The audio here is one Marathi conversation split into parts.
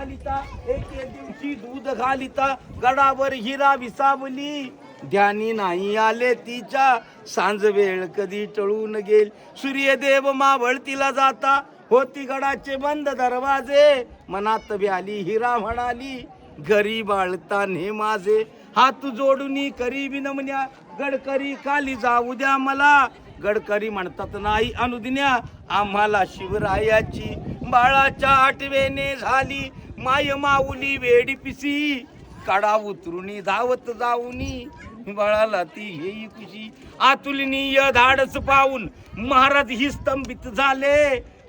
घालिता एके दिवशी दूध घालिता गडावर हिरा विसावली. ध्यानी नाही आले तिच्या सांज वेळ कधी टळून गेल. सूर्यदेव मावळतीला जाता होती गडाचे बंद दरवाजे. मनात व्याली हिरा म्हणाली घरी बाळता ने माझे. हात जोडून करी विनमन्या गडकरी खाली जाऊ द्या मला. गडकरी म्हणतात नाही अनुदिन्या आम्हाला शिवरायाची बाळाच्या आठवेने झाली. माय माऊली वेडी पिसी काडा उतरुनी धावत जाऊनी बाळाला ती हेई खुशी. आतुलनीय धाडस पाहून महाराज ही स्तंभित झाले.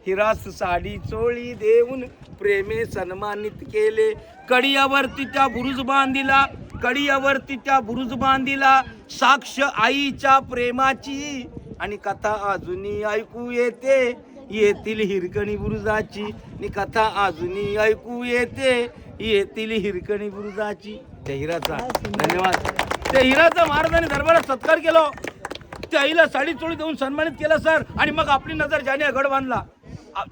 हिरास साडी चोळी देऊन प्रेमे सन्मानित केले. कडियावरती त्या बुरुज बांधिला कडियावरती त्या बुरुज बांधिला साक्ष आईच्या प्रेमाची आणि कथा अजूनही ऐकू येते. येतील हिरकणी बुरुजाची. आणि कथा अजूनही ऐकू येते. येतील हिरकणी बुरुजाची. त्या हिराचा. धन्यवाद. त्या हिराचा महाराजांनी दरबारात सत्कार केला. त्या आईला साडी चोळी देऊन सन्मानित केलं सर. आणि मग आपली नजर ज्याने गड बांधला.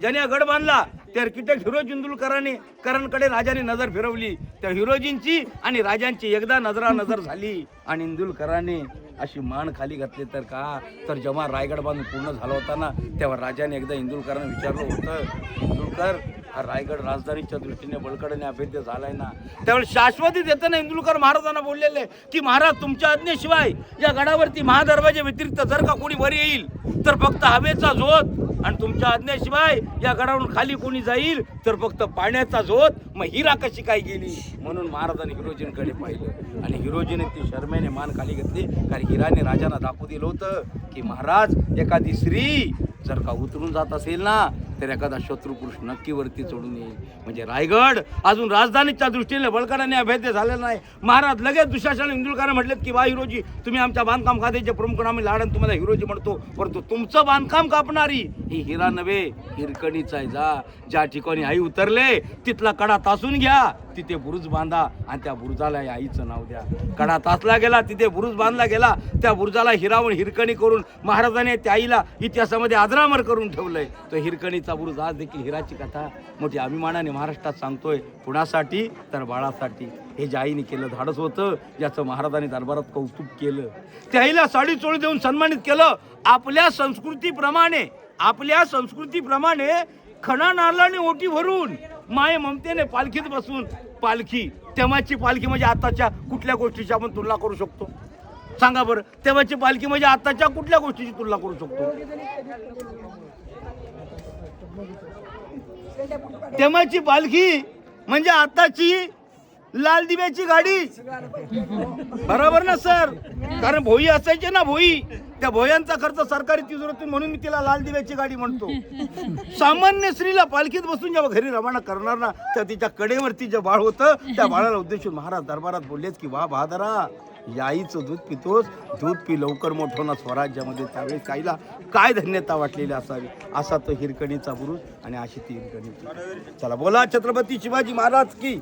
ज्याने गड बांधला त्या आर्किटेक्ट हिरोज इंदुलकरांनी करणकडे राजाने नजर फिरवली. त्या हिरोजींची आणि राजांची एकदा नजरा नजर झाली. आणि इंदुलकरांनी अशी मान खाली घातली तर का? तर जेव्हा रायगड बांधून पूर्ण झाला होता ना तेव्हा राजाने एकदा इंदुलकरांना विचारलं होतं इंदुलकर हा रायगड राजधानीच्या दृष्टीने बळकट अभेद्य झालाय ना? त्यावेळी शाश्वती देताना इंदुलकर महाराजांना बोललेले की महाराज तुमच्या आज्ञेशिवाय या गडावरती महादरवाजा व्यतिरिक्त जर का कोणी वर येईल तर फक्त हवेचा झोत आणि तुमच्या आज्ञेशिवाय या गडावरून खाली कोणी जाईल तर फक्त पाण्याचा झोत मग हिरा कशी काय गेली? म्हणून महाराजांनी हिरोजींकडे पाहिलं. आणि हिरोजीने ती शर्मेने मान खाली घेतली कारण हिराने राजांना दाखवू दिलं होतं की महाराज एखादी स्त्री जर का उतरून जात असेल ना तर एखादा शत्रुपुरुष नक्की वरती चढून येईल. म्हणजे रायगड अजून राजधानीच्या दृष्टीने बळकटाने अभेद्य झालेला नाही. महाराज लगेच दुशासन इंदुलकाने म्हटलेत की वा हिरोजी तुम्ही आमच्या बांधकाम खात्याचे प्रमुख आम्ही लाडन तुम्हाला हिरोजी म्हणतो. परंतु तुमचं बांधकाम कापणारी ही हिरा नव्हे हिरकणीचा आहे जा. ज्या ठिकाणी आई उतरले तिथला कडा तासून घ्या. तिथे बुरुज बांधा आणि त्या बुरुजाला या आईचं नाव द्या. कडा तासला गेला तिथे बुरुज बांधला गेला त्या बुरुजाला हिरावून हिरकणी करून महाराजाने त्या आईला इतिहासामध्ये आदरामर करून ठेवलंय. तो हिरकणीचा बुरुज आज देखील हिराची कथा मोठी अभिमानाने महाराष्ट्रात सांगतोय. कुणासाठी? तर बाळासाठी. हे ज्या आईने केलं धाडस होतं ज्याचं महाराजांनी दरबारात कौतुक केलं. त्या आईला साडी चोळी देऊन सन्मानित केलं. आपल्या संस्कृतीप्रमाणे आपल्या संस्कृतीप्रमाणे खणा नारळाने ओटी भरून माय ममतेने पालखीत बसून पालखी तेव्हाची पालखी म्हणजे आताच्या कुठल्या गोष्टीची आपण तुलना करू शकतो? सांगा बरं तेव्हाची पालखी म्हणजे आताच्या कुठल्या गोष्टीची तुलना करू शकतो? तेव्हाची पालखी म्हणजे आताची लाल दिव्याची गाडी. बरोबर ना सर? कारण भोई असायचे ना भोई. त्या भोयांचा खर्च सरकारी तिजोरीतून म्हणून मी तिला लाल दिव्याची गाडी म्हणतो. सामान्य स्त्रीला पालखीत बसून जेव्हा घरी रवाना करणार ना तर तिच्या कडेवरती जे बाळ होतं त्या बाळाला उद्देशून महाराज दरबारात बोललेच की वा बहादरा याईचं दूध पितोस दूध पी लवकर मोठं ना स्वराज्यामध्ये त्यावेळेस काहीला काय धन्यता वाटलेली असावी? असा तो हिरकणीचा बुरुज आणि अशी ती हिरकणी चला बोला छत्रपती शिवाजी महाराज की.